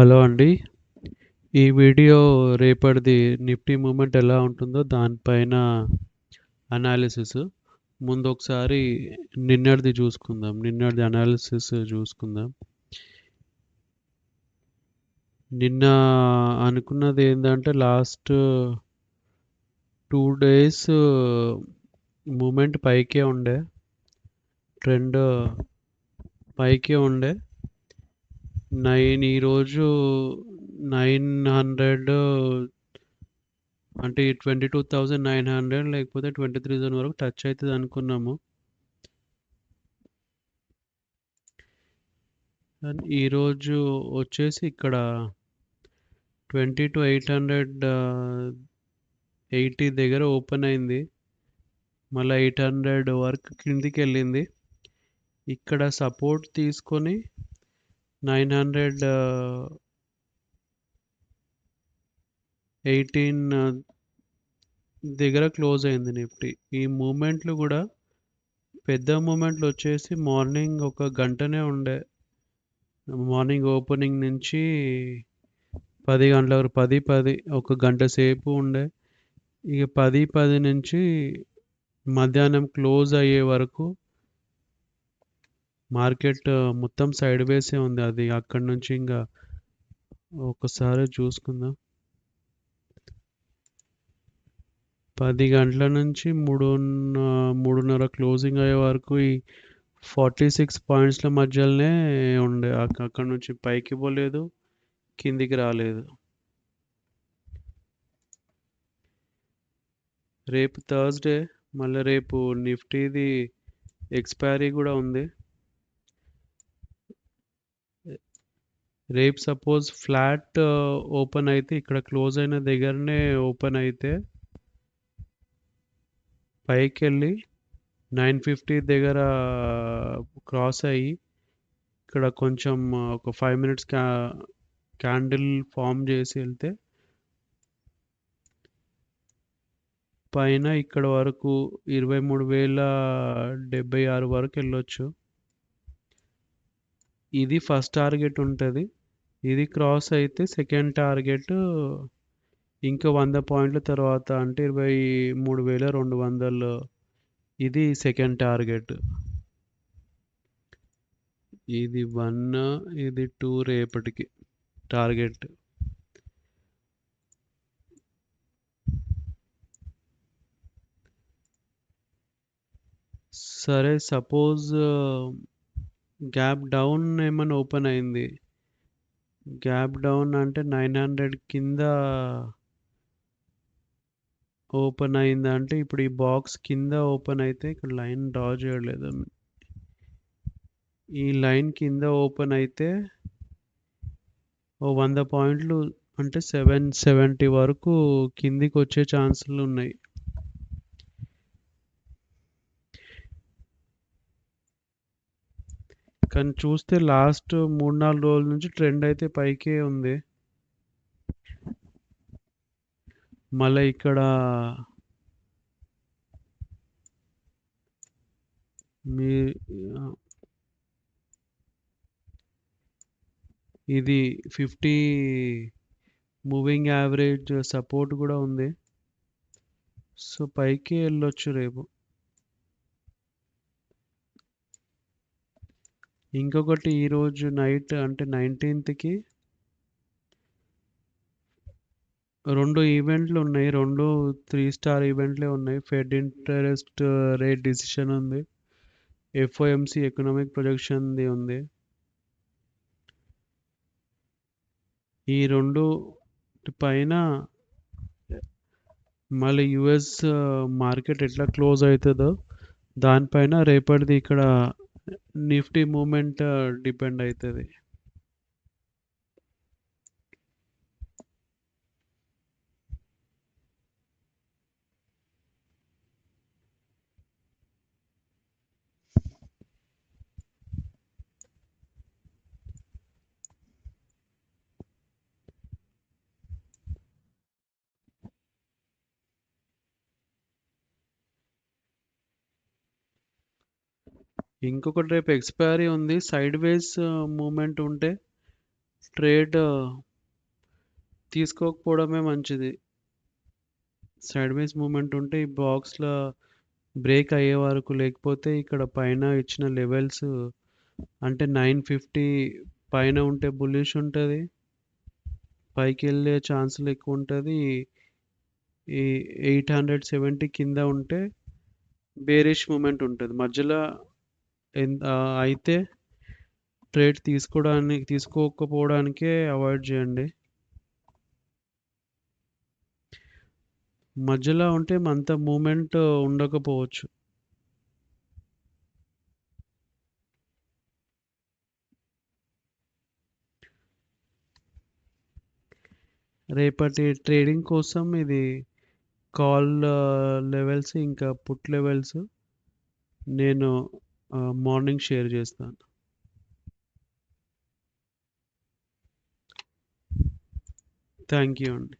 Hello అండి. ఈ video రేపటిది Nifty moment ఎలా ఉంటుందో దానిపైన అనాలిసిస్. ముందు ఒకసారి నిన్నటిది చూసుకుందాం. నిన్నటిది అనాలిసిస్ చూసుకుందాం. నిన్న అనుకున్నది ఏంటంటే లాస్ట్ టూ డేస్ మూమెంట్ పైకే ఉండే. ట్రెండ్ పైకే ఉండే. నైన్ ఈరోజు నైన్ హండ్రెడ్ అంటే twenty two thousand nine hundred లేకపోతే ట్వంటీ త్రీ థౌసండ్ వరకు టచ్ అవుతుంది అనుకున్నాము. ఈరోజు వచ్చేసి ఇక్కడ twenty two eight hundred eighty దగ్గర ఓపెన్ అయింది. మళ్ళీ ఎయిట్ హండ్రెడ్ వరకు కిందికి వెళ్ళింది ఇక్కడ సపోర్ట్ తీసుకొని 918 దగ్గర క్లోజ్ అయింది నిఫ్టీ. ఈ మూమెంట్లు కూడా పెద్ద మూమెంట్లు వచ్చేసి మార్నింగ్ ఒక గంటనే ఉండే. మార్నింగ్ ఓపెనింగ్ నుంచి పది గంటల వరకు 10, 10 ఒక గంట సేపు ఉండే. ఇక పది పది నుంచి మధ్యాహ్నం క్లోజ్ అయ్యే వరకు మార్కెట్ మొత్తం సైడ్ వేసే ఉంది. అది అక్కడి నుంచి ఇంకా ఒకసారి చూసుకుందాం. పది గంటల నుంచి మూడు మూడున్నర క్లోజింగ్ అయ్యే వరకు ఈ 46 పాయింట్స్‌ల మధ్యలోనే ఉండే. అక్కడ అక్కడి నుంచి పైకి పోలేదు. కిందికి రాలేదు. రేపు థర్స్‌డే మళ్ళా రేపు నిఫ్టీది ఎక్స్‌పైరీ కూడా ఉంది. రేపు సపోజ్ ఫ్లాట్ ఓపెన్ అయితే ఇక్కడ క్లోజ్ అయిన దగ్గరనే ఓపెన్ అయితే పైకి వెళ్ళి నైన్ ఫిఫ్టీ దగ్గర క్రాస్ అయ్యి ఇక్కడ కొంచెం ఒక ఫైవ్ మినిట్స్ క్యా క్యాండిల్ ఫామ్ చేసి వెళ్తే పైన ఇక్కడ వరకు 23,076 వరకు వెళ్ళొచ్చు. ఇది ఫస్ట్ టార్గెట్ ఉంటుంది. ఇది క్రాస్ అయితే సెకండ్ టార్గెట్ ఇంకా వంద పాయింట్ల తర్వాత అంటే 23,200 ఇది సెకండ్ టార్గెట్. ఇది వన్ ఇది టూ రేపటికి టార్గెట్. సరే సపోజ్ గ్యాప్ డౌన్ ఏమైనా ఓపెన్ అయింది. గ్యాప్ డౌన్ అంటే 900 కింద ఓపెన్ అయిందంటే ఇప్పుడు ఈ బాక్స్ కింద ఓపెన్ అయితే ఇక్కడ లైన్ డ్రా చేయలేదు. ఈ లైన్ కింద ఓపెన్ అయితే ఓ వంద పాయింట్లు అంటే 770 వరకు కిందికి వచ్చే ఛాన్సులు ఉన్నాయి. కానీ చూస్తే లాస్ట్ 3, 4 రోజుల నుంచి ట్రెండ్ అయితే పైకే ఉంది. మళ్ళీ ఇక్కడ మీ ఇది 50 మూవింగ్ యావరేజ్ సపోర్ట్ కూడా ఉంది. సో, పైకి వెళ్ళొచ్చు రేపు. ఇంకొకటి ఈరోజు నైట్ అంటే 19థ్‌కి 2 ఈవెంట్లు ఉన్నాయి. 2 3 స్టార్ ఈవెంట్లే ఉన్నాయి. ఫెడ్ ఇంట్రెస్ట్ రేట్ డిసిషన్ ఉంది. ఎఫ్ఓఎంసి ఎకనామిక్ ప్రొజెక్షన్‌ది ఉంది. ఈ రెండు పైన మళ్ళీ యూఎస్ మార్కెట్ ఎట్లా క్లోజ్ అవుతుందో దానిపైన రేపటిది ఇక్కడ నిఫ్టీ మూమెంట్ డిపెండ్ అవుతుంది ఇంకొకటి రేపు ఎక్స్‌పైరీ ఉంది. సైడ్ వేస్ మూమెంట్ ఉంటే ట్రేడ్ తీసుకోకపోవడమే మంచిది. సైడ్ వేస్ మూమెంట్ ఉంటే ఈ బాక్స్లో బ్రేక్ అయ్యే వరకు లేకపోతే ఇక్కడ పైన ఇచ్చిన లెవెల్స్ అంటే నైన్ ఫిఫ్టీ పైన ఉంటే బుల్లిష్ ఉంటుంది. పైకి వెళ్ళే ఛాన్సులు ఎక్కువ ఉంటుంది. ఈ ఎయిట్ హండ్రెడ్ సెవెంటీ కింద ఉంటే బేరిష్ మూమెంట్ ఉంటుంది. మధ్యలో అయితే ట్రేడ్ తీసుకోవడానికి తీసుకోకపోవడానికే అవాయిడ్ చేయండి. మధ్యలో ఉంటే అంత మూమెంట్ ఉండకపోవచ్చు. రేపటి ట్రేడింగ్ కోసం ఇది కాల్ లెవెల్స్ ఇంకా పుట్ లెవెల్స్ నేను మార్నింగ్ షేర్ చేస్తాను. థ్యాంక్ యూ అండి.